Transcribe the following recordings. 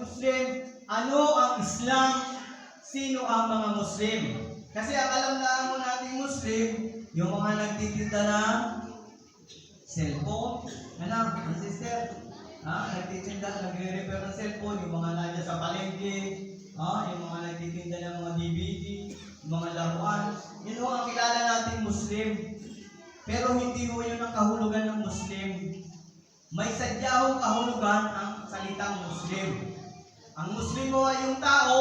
Muslim, ano ang Islam, sino ang mga Muslim. Kasi ang alam na mo nating Muslim, yung mga nagtitinda ng cellphone, ano, ang sister, ha, nagtitinda, nagre-repair ng cellphone, yung mga nandiyan sa palengke, ha, yung mga nagtitinda ng mga DVD, yung mga laruan, yun ang kilala nating Muslim. Pero hindi ho yun ang kahulugan ng Muslim. May sadyahong kahulugan ang salitang Muslim. Ang Muslim mo ay yung tao,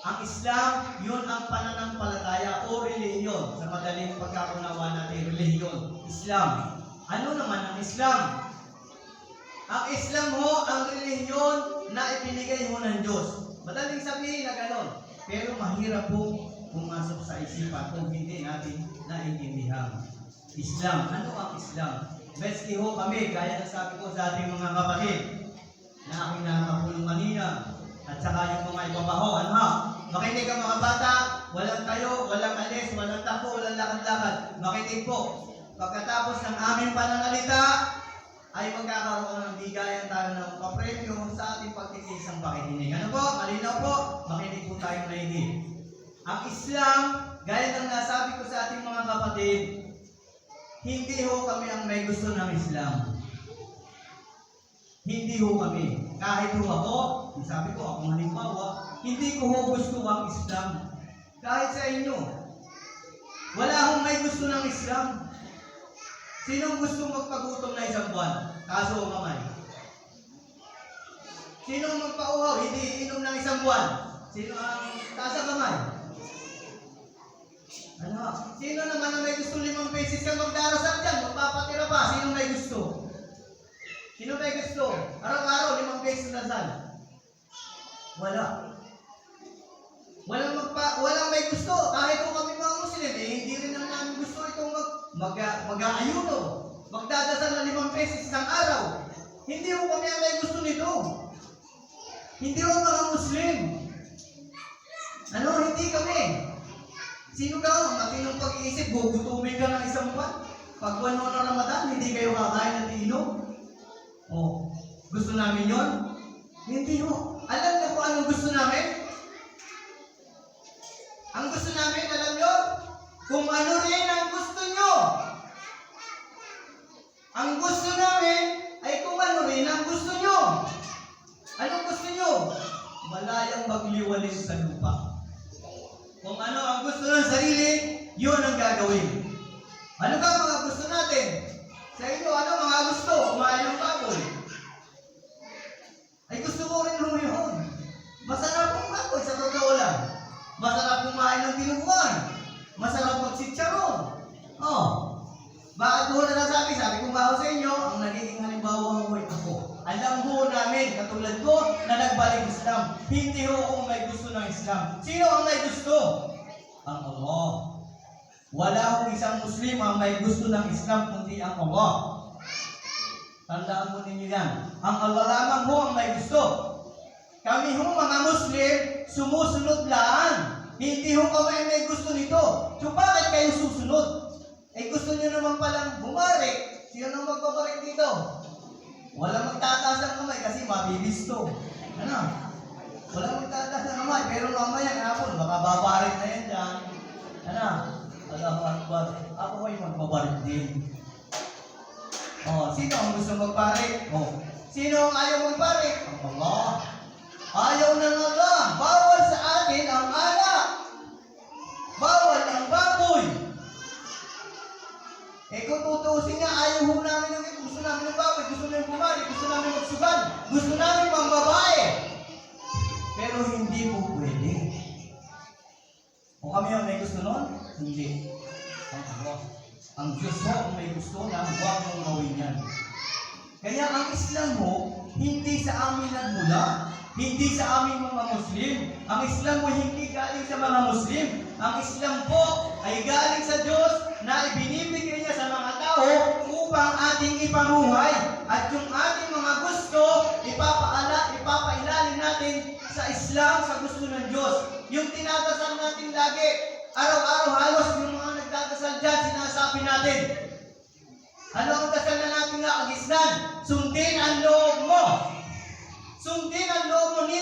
ang Islam, yun ang pananampalataya o relihiyon. Sa madaling pagkakunawa natin, relihiyon, Islam. Ano naman ang Islam? Ang Islam ho, ang relihiyon na ibinigay ho ng Diyos. Madaling sabihin na ganon. Pero mahirap po pumasok sa isipan kung hindi natin naiintindihan. Islam. Ano ang Islam? Meski ho kami, gaya ng sabi ko sa ating mga kapatid, na aking nakakapulong kanina, at saka yung mga iba ano ha? Makinig ang mga bata, walang tayo, walang alis, walang takbo, walang lakad-lakad. Makinig po. Pagkatapos ng aming pananalita, ay magkakaroon ng bigayan tayo ng papremyo sa ating pagtitiis ng pakikinig. Ano po? Malinaw po? Makinig po tayong maigit. Ang Islam, gaya ng nasabi ko sa ating mga kapatid, hindi ho kami ang may gusto ng Islam. Hindi ho kami. Kahit ho ako, sabi ko, ako halimbawa, hindi ko ho gusto ang Islam. Kahit sa inyo. Wala hong may gusto ng Islam. Sinong gusto magpagutom na isang buwan? Kaso o kamay? Sinong magpauhaw, hindi inom ng isang buwan? Sino ang taas ang kamay? Ano? Sino naman ang may gusto limang beses kang magdarasal dyan? Magpapatira pa. Sino may gusto? Sino may gusto? Araw-araw, limang beses na dasal. Wala. Walang magpa, walang may gusto. Kahit kung kami mga Muslim, eh, hindi rin naman namin gusto itong mag, mag, mag-aayuno. Magdadasal na limang beses isang araw. Hindi ko kami ang may gusto nito. Hindi ko mga Muslim. Ano, hindi kami. Sino ka? Ang matinong pag-iisip, gugutumin ka ng isang buwan. Pag buwan mo ng Ramadan, hindi kayo kakain at iinom. Oh, gusto namin yon? Hindi ho. Alam niyo kung anong gusto namin? Ang gusto namin, alam niyo? Kung ano rin ang gusto niyo. Ang gusto namin ay kung ano rin ang gusto niyo. Anong gusto niyo? Malayang magliwalis sa lupa. Kung ano ang gusto ng sarili, yun ang gagawin. Ano ba mga? Sa inyo, ano mga gusto? Kumain ng baboy. Ay gusto ko rin ho yun. Masarap ang baboy sa totoo lang. Masarap kumain ng dinuguan. Masarap magsitsaron. Oh. Bakit ko na nasabi? Sabi ko ba sa inyo, ang nagiging halimbawa mo ay ako. Alam ho namin, katulad ko, na nagbalik Islam. Hindi ho akong may gusto ng Islam. Sino ang may gusto? Ang Allah. Wala akong isang Muslim ang may gusto ng Islam kundi ang Allah. Tandaan mo ninyo yan. Ang Allah lamang ho ang may gusto. Kami ho mga Muslim, sumusunod lang. Hindi ho kami may gusto nito. So bakit kayo susunod? Eh gusto niyo naman palang bumarik. Sino nang magbabarik dito? Walang magtataas ng kamay kasi mabibisto. Ano? Walang magtataas ng kamay. Pero mamaya hapon, baka babarik na yan dyan. Ano? Allahu Akbar. Ako ay magbabarik din. Oh, sino ang gusto magparik? Oh. Sino ang ayaw magparik? Ang Allah. Ayaw ng Allah. Bawal sa atin ang alak. Bawal ang baboy. Eh kung tutuusin nga, ayaw ho namin ng gusto namin ng baboy, gusto namin bumalik, gusto namin magsugal, gusto namin pang babae. Pero hindi po pwede. Kung kami ang may gusto nun, hindi. Ang Allah. Ang Diyos mo ang may gusto na huwag mong gawin yan. Kaya ang Islam mo, hindi sa amin nagmula, hindi sa aming mga Muslim. Ang Islam mo hindi galing sa mga Muslim. Ang Islam po ay galing sa Diyos na ibinibigay niya sa mga tao upang ating ipamuhay. At yung ating mga gusto, ipapaala, ipapailalim natin sa Islam, sa gusto ng Diyos. Yung tinadasal natin lagi, araw-araw halos yung mga nagdadasal dyan, sinasabi natin. Ano ang dasal na natin nga kagisnan? Sundin ang loob mo. Sundin ang loob mo ni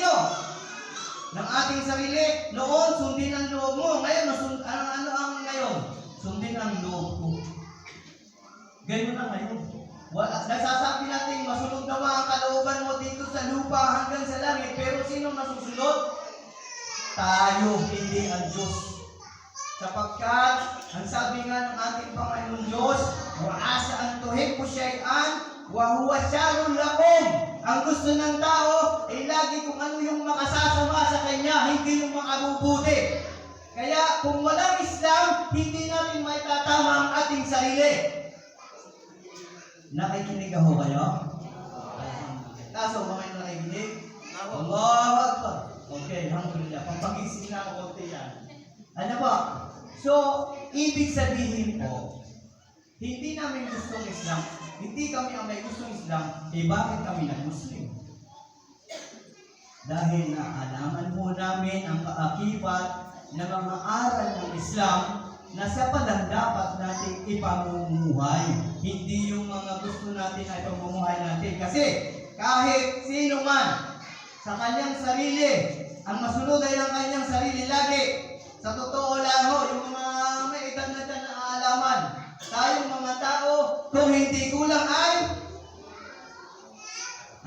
ng ating sarili. Noon, sundin ang loob mo. Ngayon, nasun- ano, ano ang ngayon? Sundin ang loob ko. Ganyan na ngayon. Wala, nasasabi natin, masunod naman ang kalooban mo dito sa lupa hanggang sa langit. Pero sino masusunod? Tayo, hindi ang Diyos. Sapagkat, ang sabi nga ng ating Panginoon Diyos, Waasa ang tuhig po siya'y wahuwa siyarong lakom. Ang gusto ng tao ay lagi kung ano yung makasasama sa kanya, hindi yung makabubuti. Kaya kung walang Islam, hindi natin maitatama ang ating sarili. Nakikinig ako kayo? Kaso, mga yung nakikinig? Allah Akbar. Okay, alhamdulillah. Pampagising na ako konti yan. Ano ba? So, ibig sabihin po, hindi namin gustong Islam. Hindi kami ang may gustong Islam. Eh, bakit kami nag-Muslim? Dahil naalaman po namin ang kaakibat ng mga aral ng Islam na sa palang dapat natin ipamumuhay. Hindi yung mga gusto natin ay pamumuhay natin. Kasi kahit sino man sa kanyang sarili, ang masunod ay ang kanyang sarili lagi. Sa totoo lang ho, yung 20 kulang ay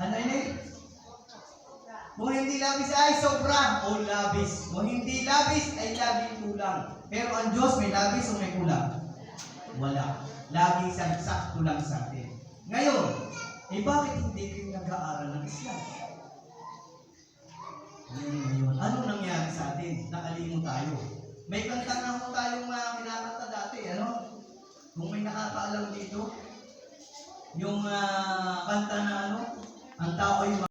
ano ini? Eh? Kung hindi labis ay sobra o labis. Kung hindi labis ay laging kulang. Pero ang Diyos may labis o may kulang? Wala. Lagi siyang sakto lang sa atin. Ngayon, eh bakit hindi kayo nag-aaral ng Islam? Ngayon, ngayon, ano nangyari sa atin? Nakalimo tayo. May kanta na ho tayong mga kinakanta dati, ano? Kung may nakakaalam dito, yung ah, kanta na ano, ang tao ay